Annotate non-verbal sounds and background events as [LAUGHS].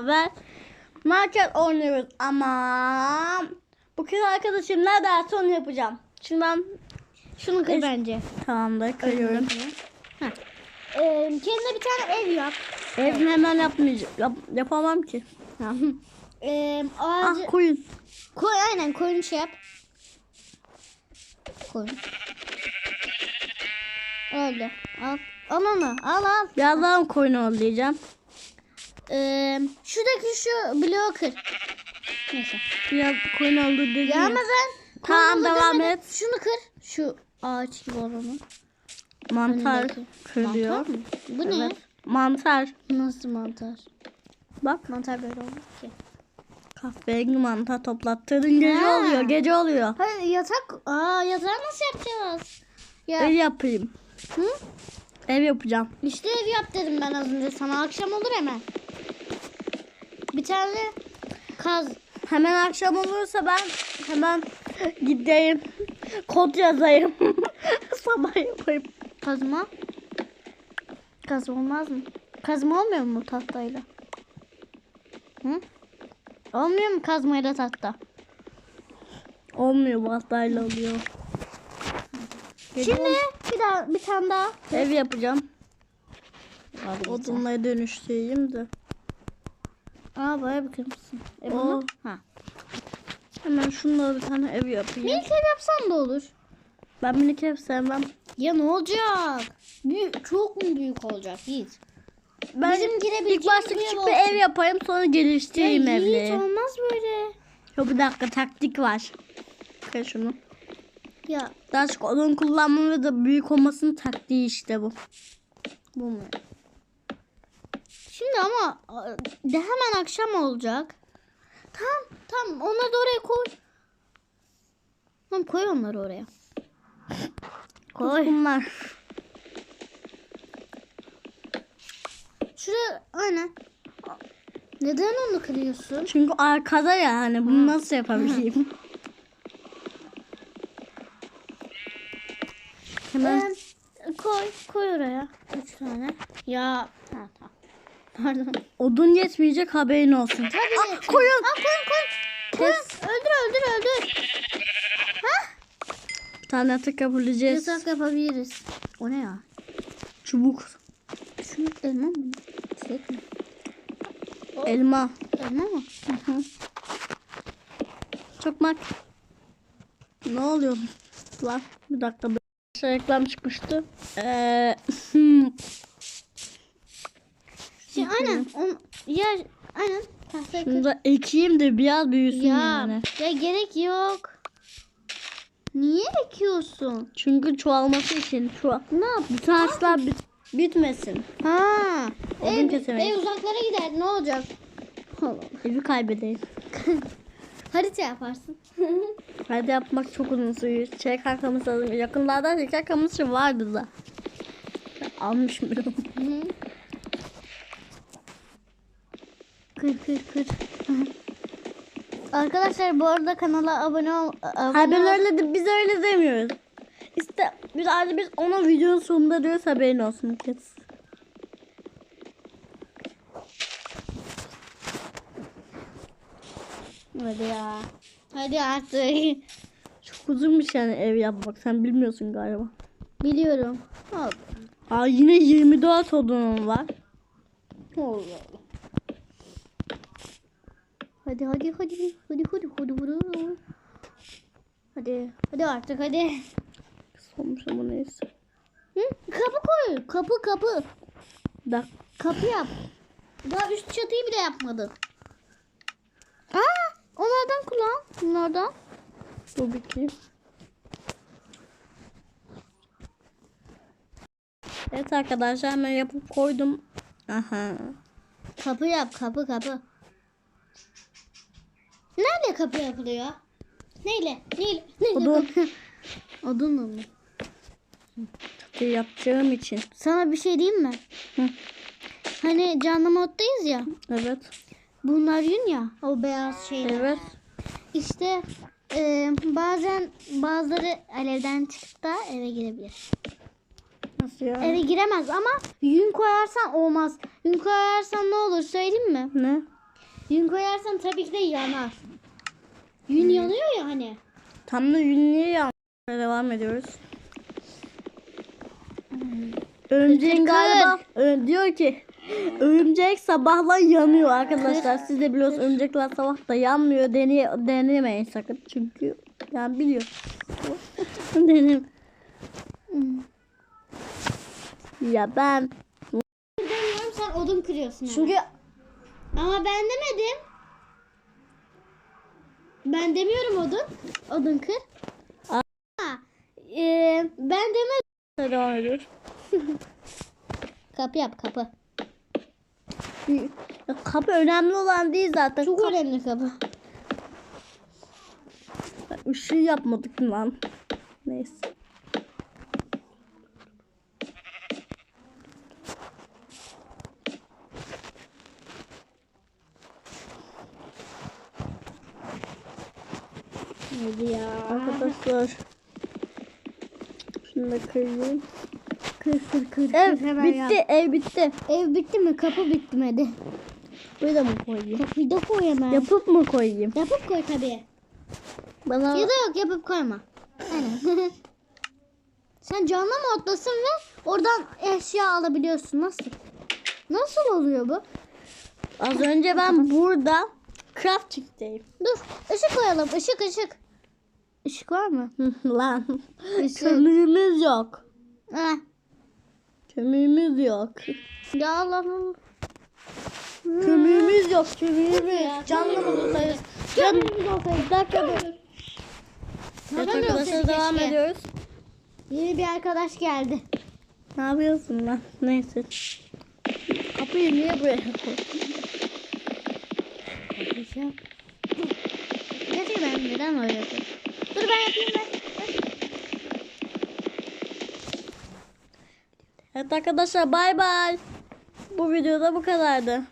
Ve market oynuyoruz ama bu kız arkadaşım ne derse onu yapacağım. Şimdi ben Şunu kır bence. tamamdır kırıyorum. Ee, kendine bir tane ev yap. Evini hemen yapmayacağım. Yap- yapamam ki. Ee, Ah ağacı... koyun. Koy aynen koyun şey yap. Koyun. Öyle. Al. Al onu. Al al. Birazdan koyun olacağım. Ee, şuradaki şu bloğu kır. Neyse. Biraz koyun oldu dedim. Ya ama ben Tamam, devam et. Şunu kır. Şu ağaç gibi olanı. Mantar Önündeki. kırılıyor. Mantar mı? Bu ne? Evet. Mantar. Nasıl mantar? Bak Mantar böyle olmaz ki. kahverengi mantar toplattırdın gece Ha. oluyor gece oluyor. Hayır yatak. Aa yatağı nasıl yapacağız? Ya. Ev yapayım. Hı? Ev yapacağım. İşte ev yap dedim ben az önce sana. Akşam olur hemen. Bir tane kaz. Hemen akşam olursa ben hemen gideyim. Kod yazayım. [LAUGHS] Sabah yapayım. Kazma. Kazma olmaz mı? Kazma olmuyor mu tahtayla? Hı? Olmuyor mu kazmayla tahta? Olmuyor baltayla oluyor. Şimdi bir daha bir tane daha. Ev yapacağım. Hadi Odunları dönüştüreyim de. Aa baya bir kırmışsın. E bunu? Ha. Hemen şunlara bir tane ev yapayım. Minik ev yapsan da olur. Ben minik ev sevmem. Ya ne olacak? Büyük, çok mu büyük olacak Yiğit? Ben Bizim girebileceğimiz ilk başta bir küçük bir olsun. ev yapayım sonra geliştireyim ya Yiğit evleri. olmaz böyle. Yok bir dakika taktik var. Kır şunu. Ya Daha çok odun kullanmamı da büyük olmasının taktiği işte bu. bu mu? Şimdi ama a, de hemen akşam olacak. Tamam tamam onları da oraya koy. Tamam koy onları oraya. Koy. Bunlar. Şuraya aynen. Neden onu kırıyorsun? Çünkü arkada ya hani bunu nasıl yapabileyim? Hemen Ee, koy koy oraya. Üç tane. Ya ha. Pardon. odun yetmeyecek haberin olsun. Tabii. Ah, koyun. Ha koyun koyun. Koyun. Öldür öldür öldür. Bir tane yatak yapabileceğiz. Yasak yapabiliriz. O ne ya? Çubuk. Şu elma mı? Çilek mi? Elma. Elma mı? Çakmak. Ne oluyor? Lan bir dakika. Bir reklam çıkmıştı. Ee, [LAUGHS] hmm. Aynen. On, ya aynen. Kır. Şunu da ekeyim de biraz büyüsün Ya, yani. ya gerek yok. Niye ekiyorsun? Çünkü çoğalması için. Çoğal. Ne yap? Bütün ağaçlar bit bitmesin. Ha. Ev, ev uzaklara gider. Ne olacak? Evi kaybedeyim. [LAUGHS] Harita yaparsın. [LAUGHS] Hadi yapmak çok uzun sürüyor. Çeyrek arkamız lazım. Yakınlarda çeyrek arkamız için vardı da. Almış mıyım? Hı. Kır kır kır. Arkadaşlar bu arada kanala abone ol. Abone Hayır ben öyle de, biz öyle demiyoruz. İşte biz sadece biz ona videonun sonunda diyoruz haberin olsun kız. Hadi ya. Hadi artık. Çok uzunmuş yani ev yapmak. Sen bilmiyorsun galiba. Biliyorum. Al. Aa yine 24 odunum var. Allah Allah. Hadi hadi hadi hadi hadi hadi hadi. Hadi hadi artık hadi. Olmuş ama neyse. Hı? Kapı koy. Kapı kapı. Bak Kapı yap. Daha üst çatıyı bile yapmadın. Aa, onlardan kullan. Bunlardan. bu bitti. Evet arkadaşlar hemen yapıp koydum. Aha. Kapı yap kapı kapı. Nerede kapı yapılıyor? Neyle? Neyle? Neyle Odun. [LAUGHS] Odunla mı? Çatıyı yapacağım için. Sana bir şey diyeyim mi? Hı. Hani canlı moddayız ya. Evet. Bunlar yün ya. O beyaz şeyler. Evet. İşte e, bazen bazıları alevden çıkıp da eve girebilir. Nasıl ya? Eve giremez ama yün koyarsan olmaz. Yün koyarsan ne olur söyleyeyim mi? Ne? Yün koyarsan tabii ki de yanar. Yün yanıyor ya hani. Tam da ünlüye yanmaya devam ediyoruz. Örümceğin galiba ö- diyor ki örümcek sabahla yanıyor arkadaşlar. Siz de biliyorsunuz örümcekler sabah da yanmıyor. Deney denemeyin sakın. Çünkü yani biliyor. [LAUGHS] Denem. Ya ben Demiyorum sen odun kırıyorsun. çünkü Ama ben demedim. Ben demiyorum odun. Odun kır. Aa. Ha, e, ben demedim. devam ediyoruz. [LAUGHS] Kapı yap kapı. Kapı önemli olan değil zaten. Çok Kapı- önemli kapı. Işığı yapmadık lan. Neyse. Hadi ya. Arkadaşlar. Şunu da kırayım. Kır kır kır. Ev kır, bitti. yap. Ev bitti. Ev bitti mi? Kapı bitti mi? Hadi. Burayı da mı koyayım? Kapıyı da koy hemen. Yapıp mı koyayım? Yapıp koy tabii. Bana Ya da yok yapıp koyma. Aynen. [LAUGHS] Sen canlı moddasın ve oradan eşya alabiliyorsun. Nasıl? Nasıl oluyor bu? az önce ben burada crafting'deyim. Dur. ışık koyalım. Işık ışık. Işık var mı? [LAUGHS] lan. Işık. Kömürümüz yok. Heh. Kömürümüz yok. Ya Allah. Kömürümüz yok. Kömürümüz. Canlı mı buradayız? Can... Bir dakika dur. Evet arkadaşlar devam ediyoruz. Yeni bir arkadaş geldi. Ne yapıyorsun lan? Neyse. Kapıyı niye buraya koydun? Gerçekten neden öyle yapıyorsun? Dur ben yapayım ben. Evet arkadaşlar bay bay. Bu videoda bu kadardı.